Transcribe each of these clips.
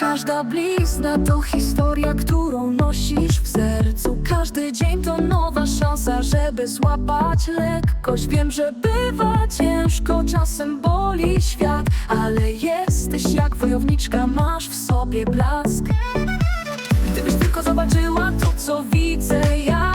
Każda blizna to historia, którą nosisz w sercu. Każdy dzień to nowa szansa, żeby złapać lekkość. Wiem, że bywa ciężko, czasem boli świat Ale jesteś jak wojowniczka, masz w sobie blask. Gdybyś tylko zobaczyła to, co widzę ja.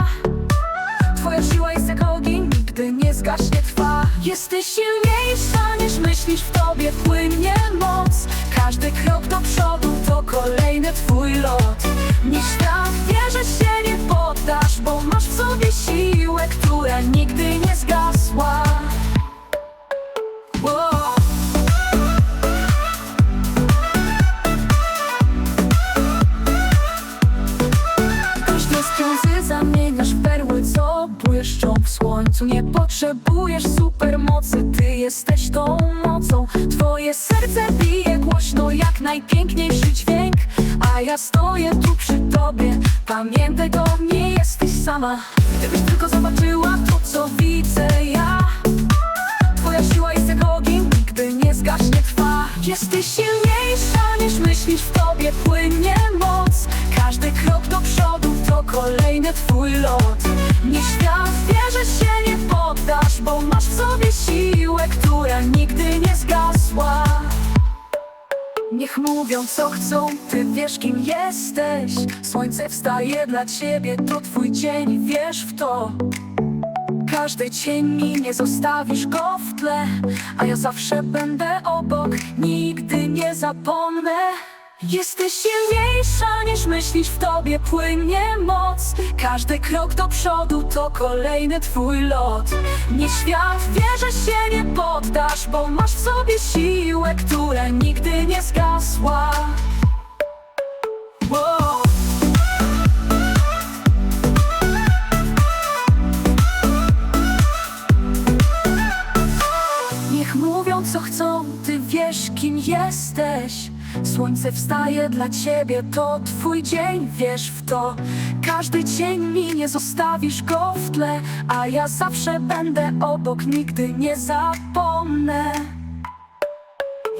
Twoja siła jest jak ogień, nigdy nie zgaśnie trwa Jesteś silniejsza niż myślisz, w tobie płynie moc. Każdy krok do przodu kolejny twój lot. Nie świat wie, że się nie poddasz, bo masz w sobie siłę, która nigdy nie zgasła. Wow. Każde zamieniasz perły, co błyszczą w słońcu. Nie potrzebujesz supermocy, ty jesteś mocą. Twoje serce bije głośno jak najpiękniejszy dźwięk. A ja stoję tu przy tobie, pamiętaj to, nie jesteś sama. Gdybyś tylko zobaczyła to, co widzę ja. Twoja siła jest jak ogień, nigdy nie zgaśnie trwa Jesteś silniejsza niż myślisz, w tobie płynie moc. Każdy krok do przodu to kolejny twój lot. Nie świat wie, że się nie poddasz, bo masz w sobie siłę, Mówią co chcą, ty wiesz kim jesteś. Słońce wstaje dla ciebie, to twój dzień, wierz w to. Każdy cień mi nie zostawisz go w tle A ja zawsze będę obok, nigdy nie zapomnę. Jesteś silniejsza niż myślisz, w tobie płynie moc. Każdy krok do przodu to kolejny twój lot. Nie świat wie, że się nie poddasz, bo masz w sobie siłę, która nigdy nie Wow. Niech mówią co chcą, ty wiesz kim jesteś. Słońce wstaje dla ciebie, to twój dzień, wiesz w to. Każdy cień mi nie zostawisz go w tle A ja zawsze będę obok, nigdy nie zapomnę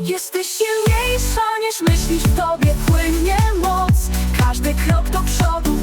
Jesteś silniejsza niż myślisz, w tobie płynie moc. Każdy krok do przodu